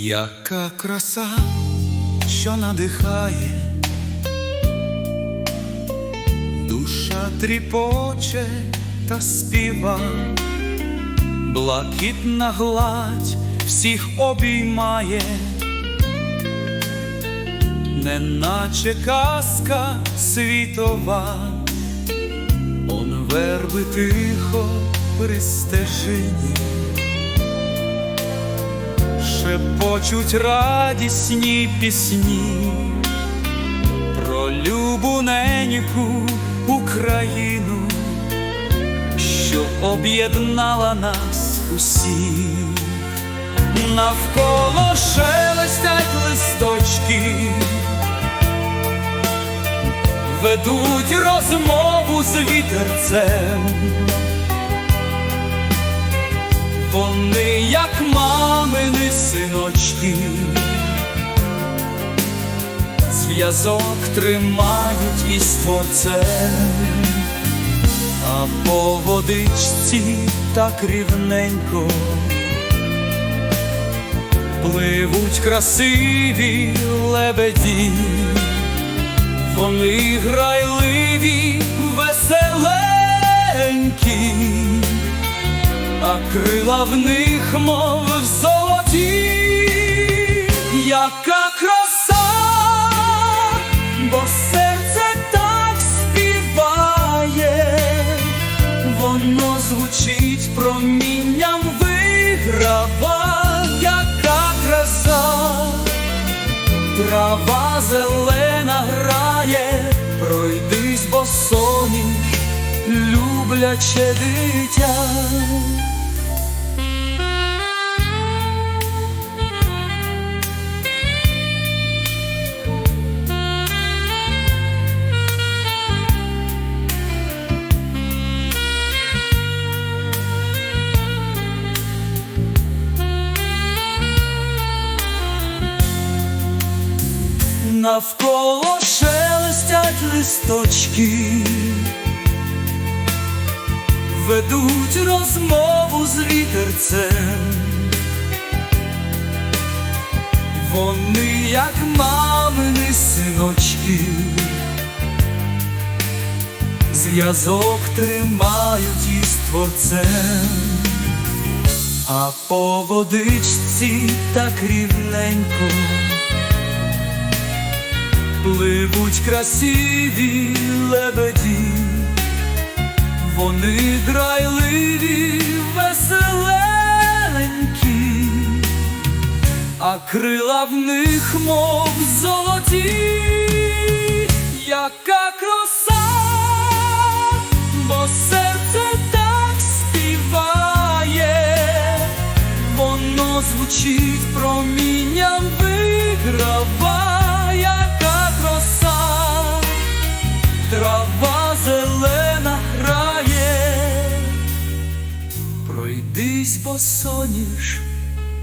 Яка краса, що надихає, душа тріпоче та співа, блакитна гладь всіх обіймає, неначе казка світова, он верби тихо при стежині. Шепочуть радісні пісні про любу неньку Україну, що об'єднала нас усіх, навколо шелестять листочки, ведуть розмову з вітерцем. Вони, як мамини синочки, зв'язок тримають із творцем, а по водичці так рівненько. Пливуть красиві лебеді, вони грайливі, веселенькі а крила в них, мов золоті, яка краса, бо серце так співає, воно звучить промінням виграва, яка краса, трава зелена грає, пройдись босоніж, любляче дитя. Навколо шелестять листочки, ведуть розмову з вітерцем. Вони, як мамини синочки, зв'язок тримають із творцем, а по водичці так рівненько пливуть красиві лебеді, вони грайливі, веселенькі, а крила в них, мов золоті, яка краса, бо серце так співає, воно звучить промінням босоніж,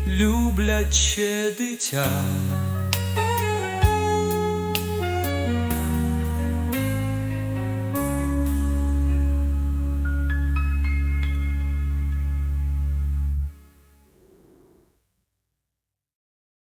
любляче дитя.